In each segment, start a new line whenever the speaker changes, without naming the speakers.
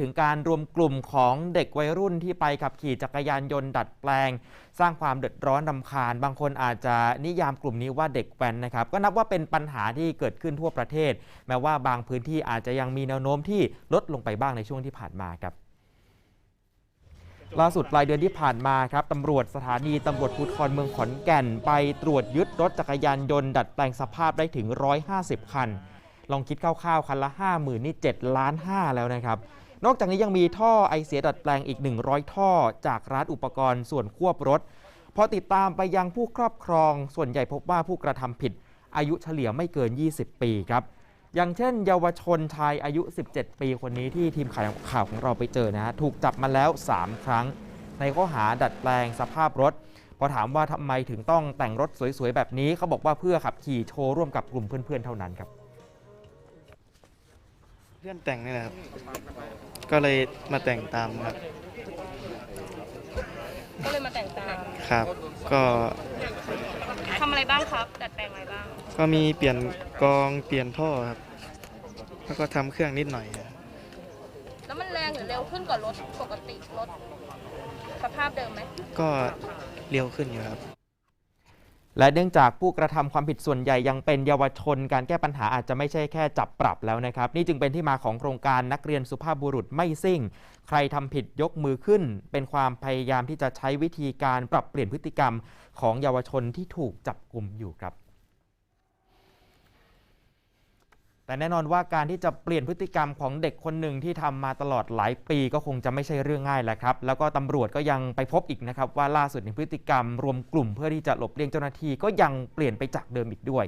ถึงการรวมกลุ่มของเด็กวัยรุ่นที่ไปขับขี่จักรยานยนต์ดัดแปลง สร้างความเดือดร้อนรำคาญ บางคนอาจจะนิยามกลุ่มนี้ว่าเด็กแว้นนะครับ ก็นับว่าเป็นปัญหาที่เกิดขึ้นทั่วประเทศ แม้ว่าบางพื้นที่อาจจะยังมีแนวโน้มที่ลดลงไปบ้างในช่วงที่ผ่านมาครับล่าสุดปลายเดือนที่ผ่านมาครับตำรวจสถานีตำรวจภูธรเมืองขอนแก่น ไปตรวจยึดรถจักรยานยนต์ดัดแปลงสภาพได้ถึง 150 คัน ลองคิดคร่าวๆคันละ 50,000นี่7ล้าน5แล้วนะครับ นอกจากนี้ยังมีท่อไอเสียดัดแปลงอีก 100 ท่อ จากร้านอุปกรณ์ส่วนควบรถ พอติดตามไปยังผู้ครอบครอง ส่วนใหญ่พบว่าผู้กระทำผิด อายุเฉลี่ยไม่เกิน 20 ปีครับ อย่างเช่น เยาวชนชายอายุ 17 ปีคนนี้ที่ทีมข่าวของเราไปเจอนะฮะถูกจับมาแล้ว 3 ครั้ง ในข้อหาดัดแปลงสภาพรถพอถามว่าทำไมถึงต้องแต่งรถสวยๆแบบนี้เขาบอกว่าเพื่อขับขี่โชว์ร่วมกับกลุ่มเพื่อนๆเท่านั้นครับ
เพื่อนแต่งนี่แหละครับ ก็เลยมาแต่งตามครับ
ก็เลยมาแต่งตาม
ครับ ก็
ทำอะไรบ้างครับ ดัดแปลงอะไรบ้าง
ก็มีเปลี่ยนกรองเปลี่ยนท่อครับ แล้วก็ทำเครื่องนิดหน่อยครับ
แล้วมันแรงหรือเร็วขึ้นกว่ารถปกติรถสภาพเดิมไหม
ก็เร็วขึ้นอยู่ครับ
และเนื่องจากผู้กระทำความผิดส่วนใหญ่ยังเป็นเยาวชน การแก้ปัญหาอาจจะไม่ใช่แค่จับปรับแล้วนะครับ นี่จึงเป็นที่มาของโครงการนักเรียนสุภาพบุรุษไม่ซิ่ง ใครทำผิดยกมือขึ้น เป็นความพยายามที่จะใช้วิธีการปรับเปลี่ยนพฤติกรรมของเยาวชนที่ถูกจับกลุ่มอยู่ครับ แต่แน่นอนว่าการที่จะเปลี่ยนพฤติกรรมของเด็กคนหนึ่งที่ทำมาตลอดหลายปีก็คงจะไม่ใช่เรื่องง่ายแหละครับ แล้วก็ตำรวจก็ยังไปพบอีกนะครับ ว่าล่าสุดในพฤติกรรมรวมกลุ่มเพื่อที่จะหลบเลี่ยงเจ้าหน้าที่ก็ยังเปลี่ยนไปจากเดิมอีกด้วย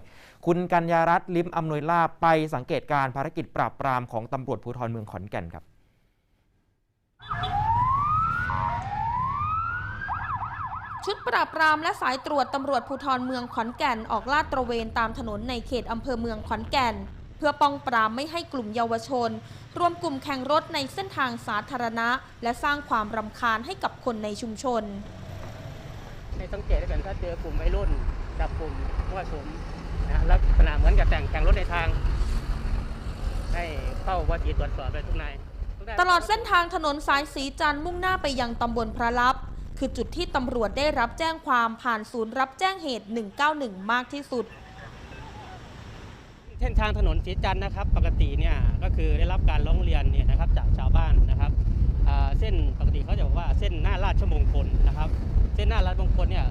คุณกัญญารัตน์ลิมอำนวยลาไปสังเกตการณ์ภารกิจปราบปรามของตำรวจภูธรเมืองขอนแก่นครับ
ชุดปราบปรามและสายตรวจตำรวจภูธรเมืองขอนแก่น ออกลาดตระเวนตามถนนในเขตอำเภอเมืองขอนแก่น เพื่อป้องปรามไม่ให้กลุ่มเยาวชน รวมกลุ่มแข่งรถในเส้นทางสาธารณะ และสร้างความรำคาญให้กับคนในชุมชน
ในสังเกตได้เป็นถ้าเจอกลุ่มวัยรุ่นจับกลุ่มมั่วสุมนะลักษณะเหมือนกับแต่งแข่งรถในทาง ให้เข้าวัดจีตรวจสอบไปทุกนายทุกนาย
ตลอดเส้นทางถนนสายสีจันทร์มุ่งหน้าไปยังตำบลพระลับ คือจุดที่ตำรวจได้รับแจ้งความผ่านศูนย์รับแจ้งเหตุ 191 มากที่สุด
เส้นทางถนนสีจันนะครับ ปกติเนี่ยก็คือได้รับการร้องเรียนเนี่ยนะครับจากชาวบ้านนะครับเส้นปกติเขาจะบอกว่าเส้นหน้าราชมงคลนะครับ เส้นหน้าราชมงคลเนี่ย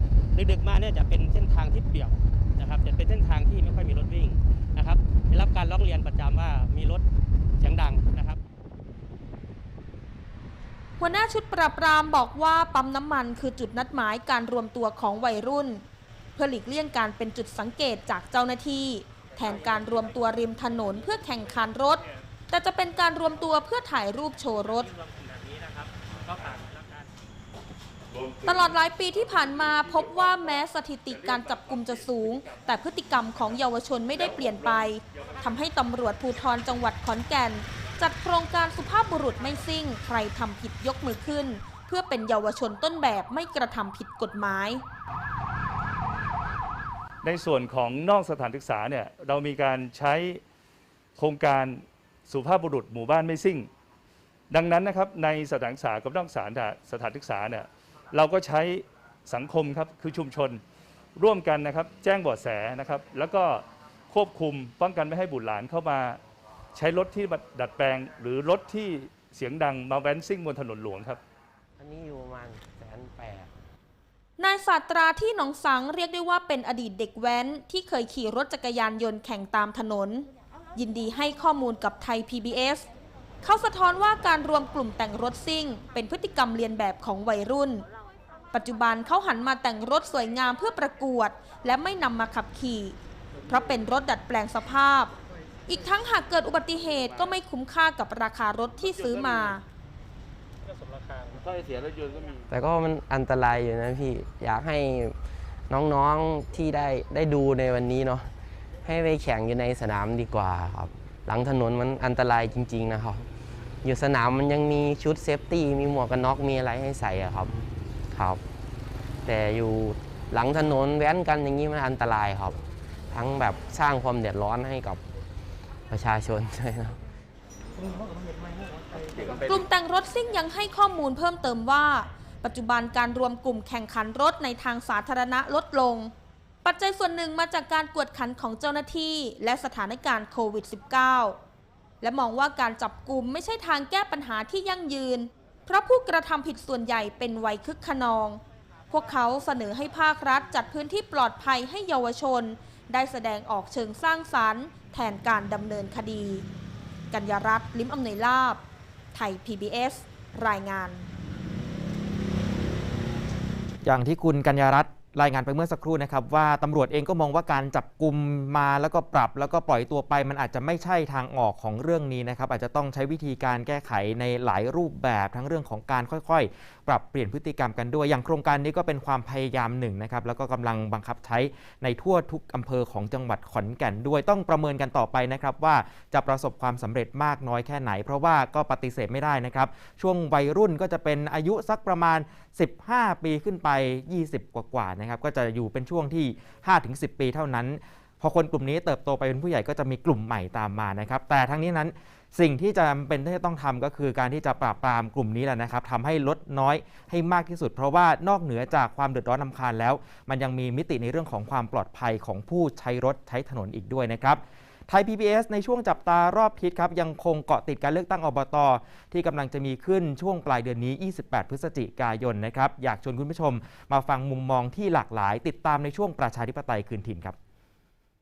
ดึกๆมาเนี่ยจะเป็นเส้นทางที่เปี่ยวนะครับ จะเป็นเส้นทางที่ไม่ค่อยมีรถวิ่งนะครับได้รับการร้องเรียนประจำว่ามีรถเสียงดังนะครับ
หัวหน้าชุดปราบปรามบอกว่าปั๊มน้ำมันคือจุดนัดหมายการรวมตัวของวัยรุ่น เพื่อหลีกเลี่ยงการเป็นจุดสังเกตจากเจ้าหน้าที่ แทนการรวมตัวริมถนนเพื่อแข่งขันรถ แต่จะเป็นการรวมตัวเพื่อถ่ายรูปโชว์รถ ตลอดหลายปีที่ผ่านมาพบว่าแม้สถิติการจับกลุ่มจะสูง แต่พฤติกรรมของเยาวชนไม่ได้เปลี่ยนไปทำให้ตำรวจภูธรจังหวัดขอนแก่น จัดโครงการสุภาพบุรุษไม่ซิ่ง ใครทำผิดยกมือขึ้น เพื่อเป็นเยาวชนต้นแบบไม่กระทำผิดกฎหมาย
ในส่วนของนอกสถานศึกษาเนี่ยเรามีการใช้โครงการสุภาพบุรุษหมู่บ้านไม่ซิ่ง ดังนั้นนะครับในสถานศึกษากับนอกสถานสถานศึกษาเนี่ยเราก็ใช้สังคมครับคือชุมชนร่วมกันนะครับแจ้งเบาะแสนะครับ แล้วก็ควบคุมป้องกันไม่ให้บุตรหลานเข้ามาใช้รถที่ดัดแปลง หรือรถที่เสียงดังมาแว้นซิ่งบนถนนหลวงครับ
อันนี้อยู่ประมาณแสนแปด
นายศาสตราที่หนองสังเรียกได้ว่าเป็นอดีตเด็กแว้น ที่เคยขี่รถจักรยานยนต์แข่งตามถนน ยินดีให้ข้อมูลกับไทย PBS เขาสะท้อนว่าการรวมกลุ่มแต่งรถซิ่ง เป็นพฤติกรรมเลียนแบบของวัยรุ่น ปัจจุบันเขาหันมาแต่งรถสวยงามเพื่อประกวด และไม่นำมาขับขี่ เพราะเป็นรถดัดแปลงสภาพ อีกทั้งหากเกิดอุบัติเหตุก็ไม่คุ้มค่ากับราคารถที่ซื้อมา
แต่ก็มันอันตรายอยู่นะพี่ อยากให้น้องๆที่ได้ได้ดูในวันนี้เนาะให้ไปแข่งอยู่ในสนามดีกว่าครับ หลังถนนมันอันตรายจริง ๆ นะครับ อยู่สนามมันยังมีชุดเซฟตี้มีหมวกกันน็อกมีอะไรให้ใส่อะครับครับ แต่อยู่หลังถนนแว้นกันอย่างนี้มันอันตรายครับ ทั้งแบบสร้างความเดือดร้อนให้กับประชาชนด้วยนะ
กลุ่มแต่งรถซิ่งยังให้ข้อมูลเพิ่มเติมว่า ปัจจุบันการรวมกลุ่มแข่งขันรถในทางสาธารณะลดลง ปัจจัยส่วนหนึ่งมาจากการกวดขันของเจ้าหน้าที่และสถานการณ์โควิด -19 และมองว่าการจับกลุ่มไม่ใช่ทางแก้ปัญหาที่ยั่งยืน เพราะผู้กระทำผิดส่วนใหญ่เป็นวัยคึกขนอง พวกเขาเสนอให้ภาครัฐจัดพื้นที่ปลอดภัยให้เยาวชน ได้แสดงออกเชิงสร้างสรรค์ แทนการดำเนินคดี กัญญารัตน์ลิ้มอำนวยลาบ ไทย PBS รายงาน
อย่างที่คุณกัญญารัตน์ รายงานไปเมื่อสักครู่นะครับว่าตำรวจเองก็มองว่าการจับกลุ่มมาแล้วก็ปรับ แล้วก็ปล่อยตัวไป มันอาจจะไม่ใช่ทางออกของเรื่องนี้นะครับ อาจจะต้องใช้วิธีการแก้ไขในหลายรูปแบบทั้งเรื่องของการค่อยๆ ปรับเปลี่ยนพฤติกรรมกันด้วย อย่างโครงการนี้ก็เป็นความพยายามหนึ่งนะครับแล้วก็กำลังบังคับใช้ในทั่วทุกอำเภอของจังหวัดขอนแก่นด้วยต้องประเมินกันต่อไปนะครับว่าจะประสบความสำเร็จมากน้อยแค่ไหน เพราะว่าก็ปฏิเสธไม่ได้นะครับช่วงวัยรุ่นก็จะเป็นอายุสักประมาณ 15 ปีขึ้นไป 20 กว่าๆนะครับก็จะอยู่เป็นช่วงที่ 5-10 ปีเท่านั้น พอคนกลุ่มนี้เติบโตไปเป็นผู้ใหญ่ก็จะมีกลุ่มใหม่ตามมานะครับ แต่ทั้งนี้นั้นสิ่งที่จะจำเป็นที่จะต้องทำก็คือการที่จะปราบปรามกลุ่มนี้แหละนะครับทำให้ลดน้อยให้มากที่สุด เพราะว่านอกเหนือจากความเดือดร้อนนำคาญแล้ว มันยังมีมิติในเรื่องของความปลอดภัยของผู้ใช้รถใช้ถนนอีกด้วยนะครับ ไทย PBS ในช่วงจับตารอบทิศครับยังคงเกาะติดการเลือกตั้งอบตที่กำลังจะมีขึ้นช่วงปลายเดือนนี้ 28 พฤศจิกายนนะครับอยากชวนคุณผู้ชม มาฟังมุมมองที่หลากหลาย ติดตามในช่วงประชาธิปไตยคืนถิ่นครับ